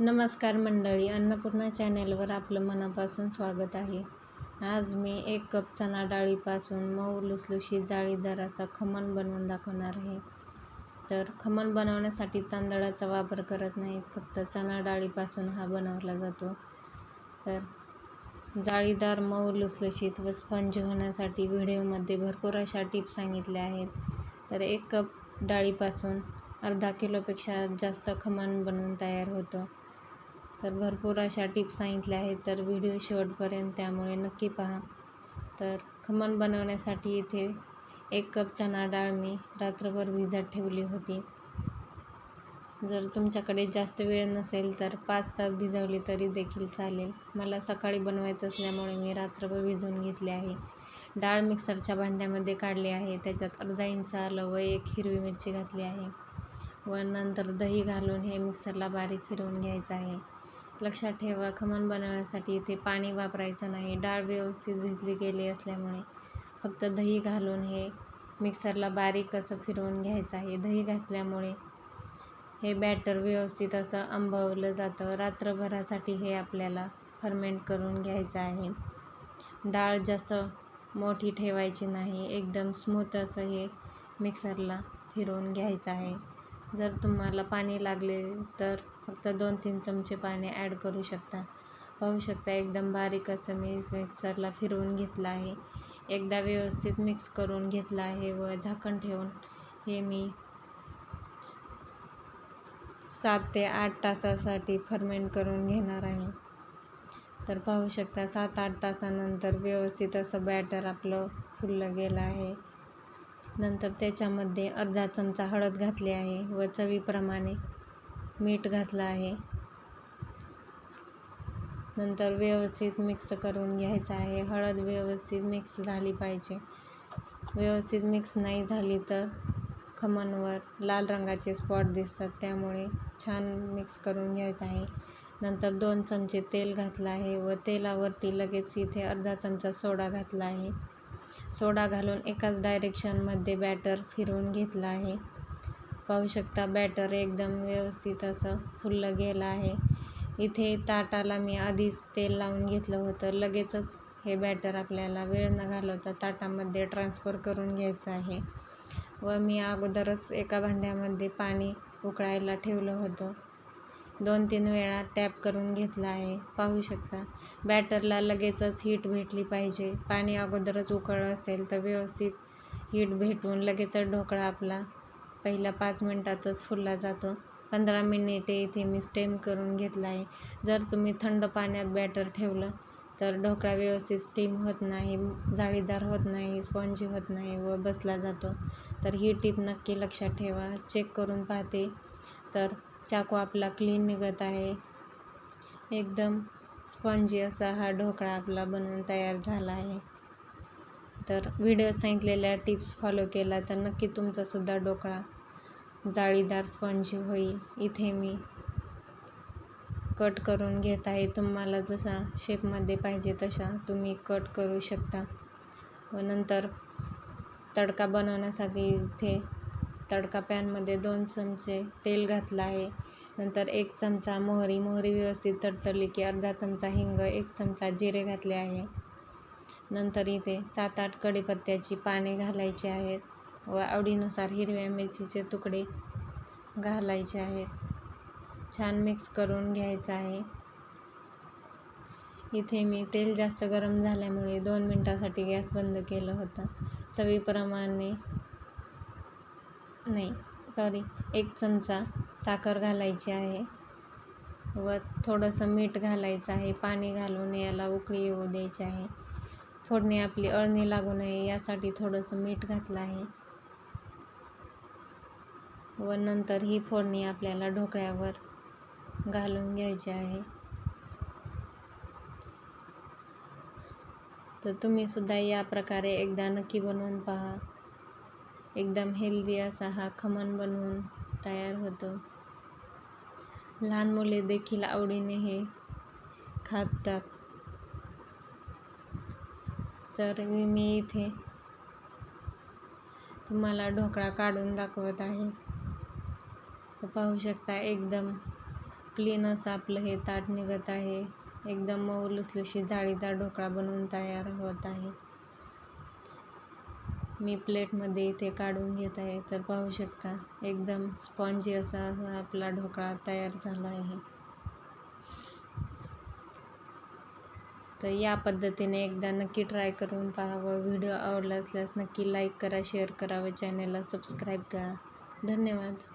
नमस्कार मंडळी अन्नपूर्णा चॅनेलवर आपलं मनापासून स्वागत आहे. आज मी एक कप चणा डाळीपासून मऊ लुसलुशीत जाळीदार असा खमण बनवून दाखवणार आहे. तर खमण बनवण्यासाठी तांदळाचा वापर करत नाही फक्त चणा डाळीपासून हा बनवला जातो. तर जाळीदार मऊ लुसलुशीत व स्पंज होण्यासाठी व्हिडिओमध्ये भरपूर अशा टिप्स सांगितल्या आहेत. तर एक कप डाळीपासून अर्धा किलोपेक्षा जास्त खमण बनवून तयार होतं. तर भरपूर अशा टिप्स सांगितल्या आहेत. तर व्हिडिओ शेवटपर्यंत त्यामुळे नक्की पहा. तर खमण बनवण्यासाठी इथे एक कप चणा डाळ मी रात्रभर भिजत ठेवली होती. जर तुमच्याकडे जास्त वेळ नसेल तर पाच तास भिजवली तरी देखील चालेल. मला सकाळी बनवायचं असल्यामुळे मी रात्रभर भिजवून घेतले आहे. डाळ मिक्सरच्या भांड्यामध्ये काढली आहे. त्याच्यात अर्धा इंच आलं व एक हिरवी मिरची घातली आहे. व नंतर दही घालून हे मिक्सरला बारीक फिरवून घ्यायचं आहे. लक्षात ठेवा खमण बनवण्यासाठी इथे पाणी वापरायचं नाही. डाळ व्यवस्थित भिजली गेली असल्यामुळे फक्त दही घालून हे मिक्सरला बारीक असं फिरवून घ्यायचं आहे. दही घातल्यामुळे हे बॅटर व्यवस्थित असं आंबवलं जातं. रात्रभरासाठी हे आपल्याला फर्मेंट करून घ्यायचं आहे. डाळ जास्त मोठी ठेवायची नाही एकदम स्मूथ असं हे मिक्सरला फिरवून घ्यायचं आहे. जर तुम्हाला पाणी लागले तर फक्त दोन तीन चमचे पाणी ॲड करू शकता. पाहू शकता एकदम बारीक असं मी मिक्सरला फिरवून घेतलं आहे. एकदा व्यवस्थित मिक्स करून घेतलं आहे व झाकण ठेवून हे मी सात ते आठ तासासाठी फर्मेंट करून घेणार आहे. तर पाहू शकता सात आठ तासानंतर व्यवस्थित असं बॅटर आपलं फुललं गेलं आहे. नंतर त्याच्यामध्ये अर्धा चमचा हळद घातली आहे व चवीप्रमाणे मीठ घातलं आहे. नंतर व्यवस्थित मिक्स करून घ्यायचं आहे. हळद व्यवस्थित मिक्स झाली पाहिजे. व्यवस्थित मिक्स नाही झाली तर खमणवर लाल रंगाचे स्पॉट दिसतात. त्यामुळे छान मिक्स करून घ्यायचं आहे. नंतर दोन चमचे तेल घातलं आहे व तेलावरती लगेच इथे अर्धा चमचा सोडा घातला आहे. सोडा घालून एकाच डायरेक्शनमध्ये बॅटर फिरवून घेतला आहे. पाहू शकता. बॅटर एकदम व्यवस्थित असं फुललं गेलं आहे. इथे ताटाला मी आधीच तेल लावून घेतलं होतं. लगेचच हे बॅटर आपल्याला वेळ न घालवता ताटामध्ये ट्रान्सफर करून घ्यायचं आहे. व मी अगोदरच एका भांड्यामध्ये पाणी उकळायला ठेवलं होतं. दोन तीन वेळा टॅप करून घेतला आहे. पाहू शकता. बॅटरला लगेचच हीट भेटली पाहिजे. पाणी अगोदरच उकळलं असेल तर व्यवस्थित हीट भेटून लगेचच ढोकळा आपला पहिल्या पाच मिनटातच फुलला जातो. पंधरा मिनिटे इथे मी स्टेम करून घेतला आहे. जर तुम्ही थंड पाण्यात बॅटर ठेवलं तर ढोकळा व्यवस्थित स्टीम होत नाही जाळीदार होत नाही स्पॉन्जी होत नाही व बसला जातो. तर ही टीप नक्की लक्षात ठेवा. चेक करून पाहते. तर चाकू आपला क्लीन निघत आहे. एकदम स्पॉन्जी असा हा ढोकळा आपला बनवून तयार झाला आहे. तर व्हिडिओ सांगितलेल्या टिप्स फॉलो केला तर नक्की तुमचासुद्धा ढोकळा जाळीदार स्पंजी होईल. इथे मी कट करून घेत आहे. तुम्हाला जसा शेपमध्ये पाहिजे तशा तुम्ही कट करू शकता. व नंतर तडका बनवण्यासाठी इथे तडका पॅनमध्ये दोन चमचे तेल घातलं आहे. नंतर एक चमचा मोहरी मोहरी व्यवस्थित तडतडली की अर्धा चमचा हिंग एक चमचा जिरे घातले आहे. नंतर इथे सात आठ कढीपत्त्याची पाने घालायची आहेत व आवडीनुसार हिरव्या मिरचीचे तुकडे घालायचे आहेत. छान मिक्स करून घ्यायचं आहे. इथे मी तेल जास्त गरम झाल्यामुळे दोन मिनटासाठी गॅस बंद केलं होतं. चवीप्रमाणे नाही सॉरी एक चमचा साखर घालायची आहे व थोडंसं मीठ घालायचं आहे. पाणी घालून याला उकळी येऊ द्यायची आहे. फोडणी आपली अळणी लागू नये यासाठी थोडंसं मीठ घातलं आहे. व नंतर ही फोडणी आपल्याला ढोकळ्यावर घालून घ्यायची आहे. तर तुम्हीसुद्धा या प्रकारे एकदा नक्की बनवून पहा. एकदम हेल्दी असा हा खमण बनवून तयार होतो. लहान मुले देखील आवडीने हे खातात. तर मी इथे तुम्हाला ढोकळा काढून दाखवत आहे. तर पाहू शकता एकदम क्लीन असं आपलं हे ताट निघत आहे. एकदम मऊ लुसलुशी जाळीदार ढोकळा बनवून तयार होत आहे. मी प्लेटमध्ये इथे काढून घेत आहे. तर पाहू शकता एकदम स्पॉन्जी असा आपला ढोकळा तयार झाला आहे. तर या पद्धतीने एकदा नक्की ट्राय करून पाहावं. व्हिडिओ आवडला असल्यास नक्की लाईक करा शेअर करा व चॅनलला सबस्क्राईब करा. धन्यवाद.